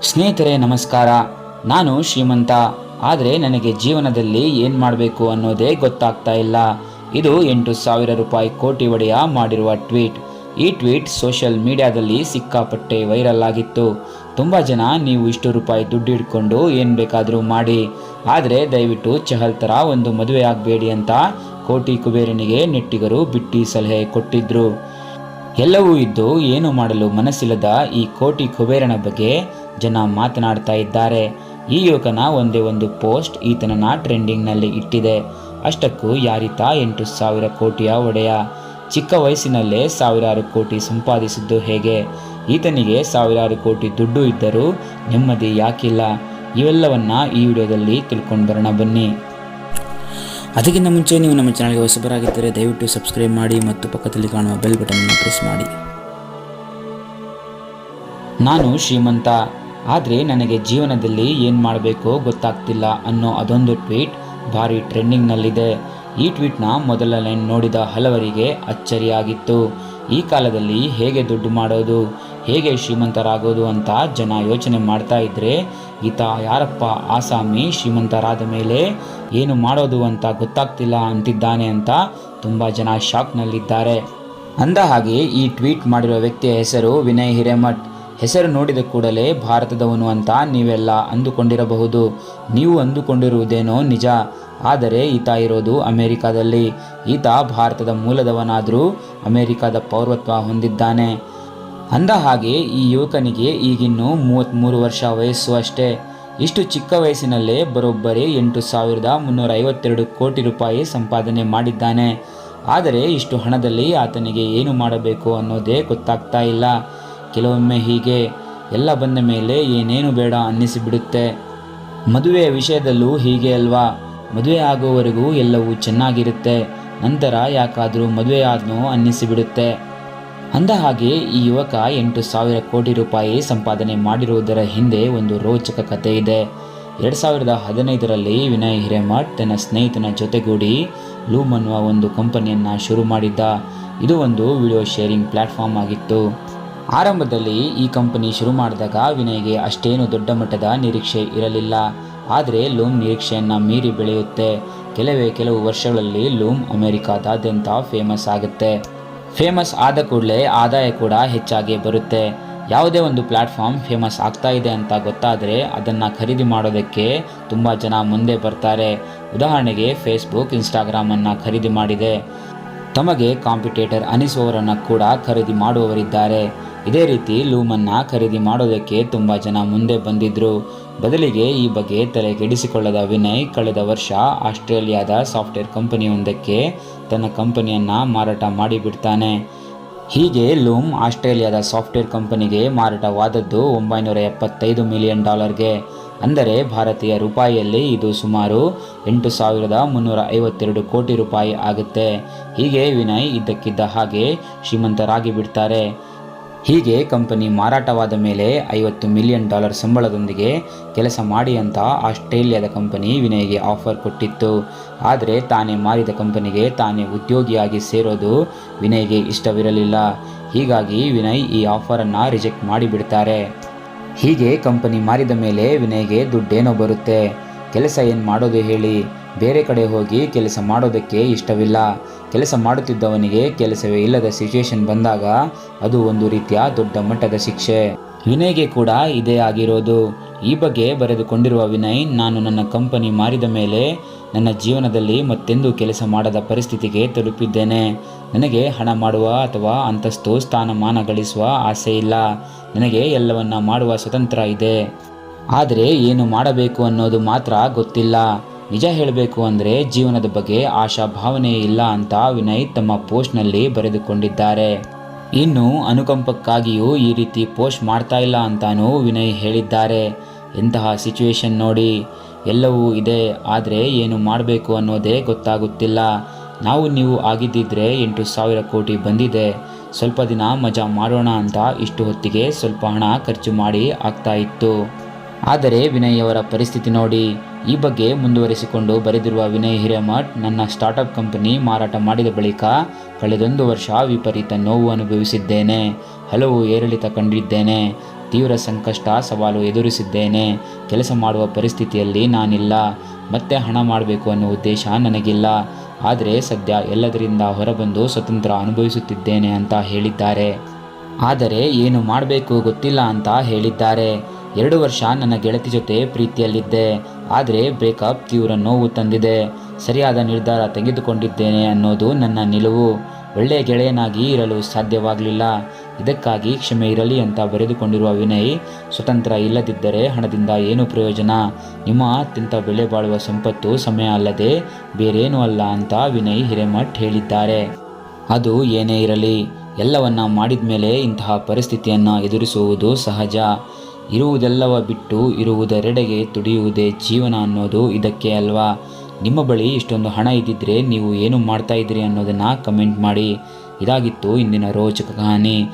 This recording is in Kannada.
ಸ್ನೇಹಿತರೆ, ನಮಸ್ಕಾರ. ನಾನು ಶ್ರೀಮಂತ. ಆದರೆ ನನಗೆ ಜೀವನದಲ್ಲಿ ಏನು ಮಾಡಬೇಕು ಅನ್ನೋದೇ ಗೊತ್ತಾಗ್ತಾ ಇಲ್ಲ. ಇದು ಎಂಟು ಸಾವಿರ ರೂಪಾಯಿ ಕೋಟಿ ಒಡೆಯ ಮಾಡಿರುವ ಟ್ವೀಟ್. ಈ ಟ್ವೀಟ್ ಸೋಷಿಯಲ್ ಮೀಡಿಯಾದಲ್ಲಿ ಸಿಕ್ಕಾಪಟ್ಟೆ ವೈರಲ್ ಆಗಿತ್ತು. ತುಂಬ ಜನ ನೀವು ಇಷ್ಟು ರೂಪಾಯಿ ದುಡ್ಡು ಇಟ್ಕೊಂಡು ಏನು ಬೇಕಾದರೂ ಮಾಡಿ. ಆದರೆ ದಯವಿಟ್ಟು ಚಹಲ್ ಥರ ಒಂದು ಮದುವೆ ಆಗಬೇಡಿ ಅಂತ ಕೋಟಿ ಕುಬೇರನಿಗೆ ನೆಟ್ಟಿಗರು ಬಿಟ್ಟಿ ಸಲಹೆ ಕೊಟ್ಟಿದ್ದರು ಎಲ್ಲವೂ ಇದ್ದು ಏನು ಮಾಡಲು ಮನಸ್ಸಿಲ್ಲದ ಈ ಕೋಟಿ ಕುಬೇರನ ಬಗ್ಗೆ ಜನ ಮಾತನಾಡ್ತಾ ಇದ್ದಾರೆ. ಈ ಯುವಕನ ಒಂದೇ ಒಂದು ಪೋಸ್ಟ್ ಈತನನ್ನ ಟ್ರೆಂಡಿಂಗ್ನಲ್ಲಿ ಇಟ್ಟಿದೆ. ಅಷ್ಟಕ್ಕೂ ಯಾರಿತ ಎಂಟು ಸಾವಿರ ಕೋಟಿಯ ಒಡೆಯ. ಚಿಕ್ಕ ವಯಸ್ಸಿನಲ್ಲೇ ಸಾವಿರಾರು ಕೋಟಿ ಸಂಪಾದಿಸಿದ್ದು ಹೇಗೆ? ಈತನಿಗೆ ಸಾವಿರಾರು ಕೋಟಿ ದುಡ್ಡು ಇದ್ದರೂ ನೆಮ್ಮದಿ ಯಾಕಿಲ್ಲ? ಇವೆಲ್ಲವನ್ನ ಈ ವಿಡಿಯೋದಲ್ಲಿ ತಿಳ್ಕೊಂಡು ಬರೋಣ ಬನ್ನಿ. ಅದಕ್ಕಿಂತ ಮುಂಚೆ ನೀವು ನಮ್ಮ ಚಾನಲ್ಗೆ ಹೊಸಬರಾಗಿದ್ದರೆ ದಯವಿಟ್ಟು ಸಬ್ಸ್ಕ್ರೈಬ್ ಮಾಡಿ ಮತ್ತು ಪಕ್ಕದಲ್ಲಿ ಕಾಣುವ ಬೆಲ್ ಬಟನ್ ಪ್ರೆಸ್ ಮಾಡಿ. ನಾನು ಶ್ರೀಮಂತ. ಆದರೆ ನನಗೆ ಜೀವನದಲ್ಲಿ ಏನು ಮಾಡಬೇಕೋ ಗೊತ್ತಾಗ್ತಿಲ್ಲ ಅನ್ನೋ ಅದೊಂದು ಟ್ವೀಟ್ ಭಾರಿ ಟ್ರೆಂಡಿಂಗ್ನಲ್ಲಿದೆ. ಈ ಟ್ವೀಟ್ನ ಮೊದಲ ಲೈನ್ ನೋಡಿದ ಹಲವರಿಗೆ ಅಚ್ಚರಿಯಾಗಿತ್ತು. ಈ ಕಾಲದಲ್ಲಿ ಹೇಗೆ ದುಡ್ಡು ಮಾಡೋದು, ಹೇಗೆ ಶ್ರೀಮಂತರಾಗೋದು ಅಂತ ಜನ ಯೋಚನೆ ಮಾಡ್ತಾ ಇದ್ದರೆ ಈತ ಯಾರಪ್ಪ ಆಸಾಮಿ ಶ್ರೀಮಂತರಾದ ಮೇಲೆ ಏನು ಮಾಡೋದು ಅಂತ ಗೊತ್ತಾಗ್ತಿಲ್ಲ ಅಂತಿದ್ದಾನೆ ಅಂತ ತುಂಬ ಜನ ಶಾಕ್ನಲ್ಲಿದ್ದಾರೆ. ಅಂದ ಹಾಗೆ ಈ ಟ್ವೀಟ್ ಮಾಡಿರುವ ವ್ಯಕ್ತಿಯ ಹೆಸರು ವಿನಯ್ ಹಿರೇಮಠ್. ಹೆಸರು ನೋಡಿದ ಕೂಡಲೇ ಭಾರತದವನು ಅಂತ ನೀವೆಲ್ಲ ಅಂದುಕೊಂಡಿರಬಹುದು. ನೀವು ಅಂದುಕೊಂಡಿರುವುದೇನೋ ನಿಜ. ಆದರೆ ಈತ ಇರೋದು ಅಮೆರಿಕಾದಲ್ಲಿ. ಈತ ಭಾರತದ ಮೂಲದವನಾದರೂ ಅಮೆರಿಕದ ಪೌರತ್ವ ಹೊಂದಿದ್ದಾನೆ. ಅಂದ ಹಾಗೆ ಈ ಯುವಕನಿಗೆ ಈಗಿನ್ನೂ ಮೂವತ್ತ್ಮೂರು ವರ್ಷ ವಯಸ್ಸು ಅಷ್ಟೇ. ಇಷ್ಟು ಚಿಕ್ಕ ವಯಸ್ಸಿನಲ್ಲೇ ಬರೋಬ್ಬರಿ ಎಂಟು ಸಾವಿರದ ಮುನ್ನೂರ ಐವತ್ತೆರಡು ಕೋಟಿ ರೂಪಾಯಿ ಸಂಪಾದನೆ ಮಾಡಿದ್ದಾನೆ. ಆದರೆ ಇಷ್ಟು ಹಣದಲ್ಲಿ ಆತನಿಗೆ ಏನು ಮಾಡಬೇಕು ಅನ್ನೋದೇ ಗೊತ್ತಾಗ್ತಾ ಇಲ್ಲ. ಕೆಲವೊಮ್ಮೆ ಹೀಗೆ ಎಲ್ಲ ಬಂದ ಮೇಲೆ ಏನೇನು ಬೇಡ ಅನ್ನಿಸಿಬಿಡುತ್ತೆ? ಮದುವೆಯ ವಿಷಯದಲ್ಲೂ ಹೀಗೆ ಅಲ್ವಾ? ಮದುವೆ ಆಗುವವರೆಗೂ ಎಲ್ಲವೂ ಚೆನ್ನಾಗಿರುತ್ತೆ. ನಂತರ ಯಾಕಾದರೂ ಮದುವೆ ಆದ್ನೋ ಅನ್ನಿಸಿಬಿಡುತ್ತೆ. ಅಂದ ಹಾಗೆ ಈ ಯುವಕ ಎಂಟು ಸಾವಿರ ಕೋಟಿ ರೂಪಾಯಿ ಸಂಪಾದನೆ ಮಾಡಿರುವುದರ ಹಿಂದೆ ಒಂದು ರೋಚಕ ಕಥೆ ಇದೆ. ಎರಡು ಸಾವಿರದ ಹದಿನೈದರಲ್ಲಿ ವಿನಯ್ ಹಿರೇಮಠ್ ತನ್ನ ಸ್ನೇಹಿತನ ಜೊತೆಗೂಡಿ ಲೂಮ್ ಅನ್ನುವ ಒಂದು ಕಂಪನಿಯನ್ನು ಶುರು ಮಾಡಿದ್ದ. ಇದು ಒಂದು ವಿಡಿಯೋ ಶೇರಿಂಗ್ ಪ್ಲ್ಯಾಟ್ಫಾರ್ಮ್ ಆಗಿತ್ತು. ಆರಂಭದಲ್ಲಿ ಈ ಕಂಪನಿ ಶುರು ಮಾಡಿದಾಗ ವಿನಯ್ಗೆ ಅಷ್ಟೇನು ದೊಡ್ಡ ಮಟ್ಟದ ನಿರೀಕ್ಷೆ ಇರಲಿಲ್ಲ. ಆದರೆ ಲೂಮ್ ನಿರೀಕ್ಷೆಯನ್ನು ಮೀರಿ ಬೆಳೆಯುತ್ತೆ. ಕೆಲವೇ ಕೆಲವು ವರ್ಷಗಳಲ್ಲಿ ಲೂಮ್ ಅಮೆರಿಕಾದಾದ್ಯಂತ ಫೇಮಸ್ ಆಗುತ್ತೆ. ಫೇಮಸ್ ಆದ ಕೂಡಲೇ ಆದಾಯ ಕೂಡ ಹೆಚ್ಚಾಗಿ ಬರುತ್ತೆ. ಯಾವುದೇ ಒಂದು ಪ್ಲ್ಯಾಟ್ಫಾರ್ಮ್ ಫೇಮಸ್ ಆಗ್ತಾ ಇದೆ ಅಂತ ಗೊತ್ತಾದರೆ ಅದನ್ನು ಖರೀದಿ ಮಾಡೋದಕ್ಕೆ ತುಂಬ ಜನ ಮುಂದೆ ಬರ್ತಾರೆ. ಉದಾಹರಣೆಗೆ ಫೇಸ್ಬುಕ್ ಇನ್ಸ್ಟಾಗ್ರಾಮನ್ನು ಖರೀದಿ ಮಾಡಿದೆ. ತಮಗೆ ಕಾಂಪಿಟೇಟರ್ ಅನಿಸುವವರನ್ನು ಕೂಡ ಖರೀದಿ ಮಾಡುವವರಿದ್ದಾರೆ. ಇದೇ ರೀತಿ ಲೂಮನ್ನು ಖರೀದಿ ಮಾಡೋದಕ್ಕೆ ತುಂಬ ಜನ ಮುಂದೆ ಬಂದಿದ್ದರು ಬದಲಿಗೆ ಈ ಬಗ್ಗೆ ತಲೆ ಕೆಡಿಸಿಕೊಳ್ಳದ ವಿನಯ್ ಕಳೆದ ವರ್ಷ ಆಸ್ಟ್ರೇಲಿಯಾದ ಸಾಫ್ಟ್ವೇರ್ ಕಂಪನಿಯೊಂದಕ್ಕೆ ತನ್ನ ಕಂಪನಿಯನ್ನು ಮಾರಾಟ ಮಾಡಿಬಿಡ್ತಾನೆ. ಹೀಗೆ ಲೂಮ್ ಆಸ್ಟ್ರೇಲಿಯಾದ ಸಾಫ್ಟ್ವೇರ್ ಕಂಪನಿಗೆ ಮಾರಾಟವಾದದ್ದು ಒಂಬೈನೂರ ಎಪ್ಪತ್ತೈದು ಮಿಲಿಯನ್ ಡಾಲರ್ಗೆ. ಅಂದರೆ ಭಾರತೀಯ ರೂಪಾಯಿಯಲ್ಲಿ ಇದು ಸುಮಾರು ಎಂಟು ಸಾವಿರದ ಮುನ್ನೂರ ಐವತ್ತೆರಡು ಕೋಟಿ ರೂಪಾಯಿ ಆಗುತ್ತೆ. ಹೀಗೆ ವಿನಯ್ ಇದ್ದಕ್ಕಿದ್ದ ಹಾಗೆ ಶ್ರೀಮಂತರಾಗಿ ಬಿಡ್ತಾರೆ ಹೀಗೆ ಕಂಪನಿ ಮಾರಾಟವಾದ ಮೇಲೆ ಐವತ್ತು ಮಿಲಿಯನ್ ಡಾಲರ್ ಸಂಬಳದೊಂದಿಗೆ ಕೆಲಸ ಮಾಡಿ ಅಂತ ಆಸ್ಟ್ರೇಲಿಯಾದ ಕಂಪನಿ ವಿನಯ್ಗೆ ಆಫರ್ ಕೊಟ್ಟಿತ್ತು. ಆದರೆ ತಾನೇ ಮಾರಿದ ಕಂಪನಿಗೆ ತಾನೇ ಉದ್ಯೋಗಿಯಾಗಿ ಸೇರೋದು ವಿನಯ್ಗೆ ಇಷ್ಟವಿರಲಿಲ್ಲ. ಹೀಗಾಗಿ ವಿನಯ್ ಈ ಆಫರನ್ನು ರಿಜೆಕ್ಟ್ ಮಾಡಿಬಿಡ್ತಾರೆ. ಹೀಗೆ ಕಂಪನಿ ಮಾರಿದ ಮೇಲೆ ವಿನಯ್ಗೆ ದುಡ್ಡೇನೋ ಬರುತ್ತೆ. ಕೆಲಸ ಏನು ಮಾಡೋದು ಹೇಳಿ? ಬೇರೆ ಕಡೆ ಹೋಗಿ ಕೆಲಸ ಮಾಡೋದಕ್ಕೆ ಇಷ್ಟವಿಲ್ಲ. ಕೆಲಸ ಮಾಡುತ್ತಿದ್ದವನಿಗೆ ಕೆಲಸವೇ ಇಲ್ಲದ ಸಿಚುವೇಶನ್ ಬಂದಾಗ ಅದು ಒಂದು ರೀತಿಯ ದೊಡ್ಡ ಮಟ್ಟದ ಶಿಕ್ಷೆ. ವಿನಯ್ಗೆ ಕೂಡ ಇದೇ ಆಗಿರೋದು. ಈ ಬಗ್ಗೆ ಬರೆದುಕೊಂಡಿರುವ ವಿನಯ್, ನಾನು ನನ್ನ ಕಂಪನಿ ಮಾರಿದ ಮೇಲೆ ನನ್ನ ಜೀವನದಲ್ಲಿ ಮತ್ತೆಂದೂ ಕೆಲಸ ಮಾಡದ ಪರಿಸ್ಥಿತಿಗೆ ತಲುಪಿದ್ದೇನೆ. ನನಗೆ ಹಣ ಮಾಡುವ ಅಥವಾ ಅಂತಸ್ತು ಸ್ಥಾನಮಾನ ಗಳಿಸುವ ಆಸೆ ಇಲ್ಲ. ನನಗೆ ಎಲ್ಲವನ್ನ ಮಾಡುವ ಸ್ವತಂತ್ರ ಇದೆ. ಆದರೆ ಏನು ಮಾಡಬೇಕು ಅನ್ನೋದು ಮಾತ್ರ ಗೊತ್ತಿಲ್ಲ. ನಿಜ ಹೇಳಬೇಕು ಅಂದರೆ ಜೀವನದ ಬಗ್ಗೆ ಆಶಾ ಭಾವನೆ ಇಲ್ಲ ಅಂತ ವಿನಯ್ ತಮ್ಮ ಪೋಸ್ಟ್ನಲ್ಲಿ ಬರೆದುಕೊಂಡಿದ್ದಾರೆ. ಇನ್ನು ಅನುಕಂಪಕ್ಕಾಗಿಯೂ ಈ ರೀತಿ ಪೋಸ್ಟ್ ಮಾಡ್ತಾ ಇಲ್ಲ ಅಂತಾನೂ ವಿನಯ್ ಹೇಳಿದ್ದಾರೆ. ಇಂತಹ ಸಿಚುವೇಶನ್ ನೋಡಿ, ಎಲ್ಲವೂ ಇದೆ, ಆದರೆ ಏನು ಮಾಡಬೇಕು ಅನ್ನೋದೇ ಗೊತ್ತಾಗುತ್ತಿಲ್ಲ. ನಾವು ನೀವು ಆಗಿದ್ದಿದ್ರೆ ಎಂಟು ಸಾವಿರ ಕೋಟಿ ಬಂದಿದೆ, ಸ್ವಲ್ಪ ದಿನ ಮಜಾ ಮಾಡೋಣ ಅಂತ ಇಷ್ಟು ಹೊತ್ತಿಗೆ ಸ್ವಲ್ಪ ಹಣ ಖರ್ಚು ಮಾಡಿ ಆಗ್ತಾ ಇತ್ತು. ಆದರೆ ವಿನಯ್ ಅವರ ಪರಿಸ್ಥಿತಿ ನೋಡಿ, ಈ ಬಗ್ಗೆ ಮುಂದುವರಿಸಿಕೊಂಡು ಬರೆದಿರುವ ವಿನಯ್ ಹಿರೇಮಠ್, ನನ್ನ ಸ್ಟಾರ್ಟಪ್ ಕಂಪನಿ ಮಾರಾಟ ಮಾಡಿದ ಬಳಿಕ ಕಳೆದೊಂದು ವರ್ಷ ವಿಪರೀತ ನೋವು ಅನುಭವಿಸಿದ್ದೇನೆ. ಹಲವು ಏರಿಳಿತ ಕಂಡಿದ್ದೇನೆ. ತೀವ್ರ ಸಂಕಷ್ಟ, ಸವಾಲು ಎದುರಿಸಿದ್ದೇನೆ. ಕೆಲಸ ಮಾಡುವ ಪರಿಸ್ಥಿತಿಯಲ್ಲಿ ನಾನಿಲ್ಲ. ಮತ್ತೆ ಹಣ ಮಾಡಬೇಕು ಅನ್ನೋ ಉದ್ದೇಶ ನನಗಿಲ್ಲ. ಆದರೆ ಸದ್ಯ ಎಲ್ಲದರಿಂದ ಹೊರಬಂದು ಸ್ವತಂತ್ರ ಅನುಭವಿಸುತ್ತಿದ್ದೇನೆ ಅಂತ ಹೇಳಿದ್ದಾರೆ. ಆದರೆ ಏನು ಮಾಡಬೇಕು ಗೊತ್ತಿಲ್ಲ ಅಂತ ಹೇಳಿದ್ದಾರೆ. ಎರಡು ವರ್ಷ ನನ್ನ ಗೆಳತಿ ಜೊತೆ ಪ್ರೀತಿಯಲ್ಲಿದ್ದೆ. ಆದರೆ ಬ್ರೇಕಪ್ ತೀವ್ರ ನೋವು ತಂದಿದೆ. ಸರಿಯಾದ ನಿರ್ಧಾರ ತೆಗೆದುಕೊಂಡಿದ್ದೇನೆ ಅನ್ನೋದು ನನ್ನ ನಿಲುವು. ಒಳ್ಳೆಯ ಗೆಳೆಯನಾಗಿ ಇರಲು ಸಾಧ್ಯವಾಗಲಿಲ್ಲ. ಇದಕ್ಕಾಗಿ ಕ್ಷಮೆ ಇರಲಿ ಅಂತ ಬರೆದುಕೊಂಡಿರುವ ವಿನಯ್, ಸ್ವತಂತ್ರ ಇಲ್ಲದಿದ್ದರೆ ಹಣದಿಂದ ಏನು ಪ್ರಯೋಜನ? ನಿಮ್ಮ ಅತ್ಯಂತ ಬೆಲೆ ಬಾಳುವ ಸಂಪತ್ತು ಸಮಯ ಅಲ್ಲದೆ ಬೇರೇನೂ ಅಲ್ಲ ಅಂತ ವಿನಯ್ ಹಿರೇಮಠ್ ಹೇಳಿದ್ದಾರೆ. ಅದು ಏನೇ ಇರಲಿ, ಎಲ್ಲವನ್ನ ಮಾಡಿದ ಮೇಲೆ ಇಂತಹ ಪರಿಸ್ಥಿತಿಯನ್ನು ಎದುರಿಸುವುದು ಸಹಜ. ಇರುವುದೆಲ್ಲವ ಬಿಟ್ಟು ಇರುವುದರೆಡೆಗೆ ತುಡಿಯುವುದೇ ಜೀವನ ಅನ್ನೋದು ಇದಕ್ಕೆ ಅಲ್ವಾ? ನಿಮ್ಮ ಬಳಿ ಇಷ್ಟೊಂದು ಹಣ ಇದ್ದಿದ್ರೆ ನೀವು ಏನು ಮಾಡ್ತಾ ಇದ್ದೀರಿ ಅನ್ನೋದನ್ನು ಕಮೆಂಟ್ ಮಾಡಿ. ಇದಾಗಿತ್ತು ಇಂದಿನ ರೋಚಕ ಕಹಾನಿ.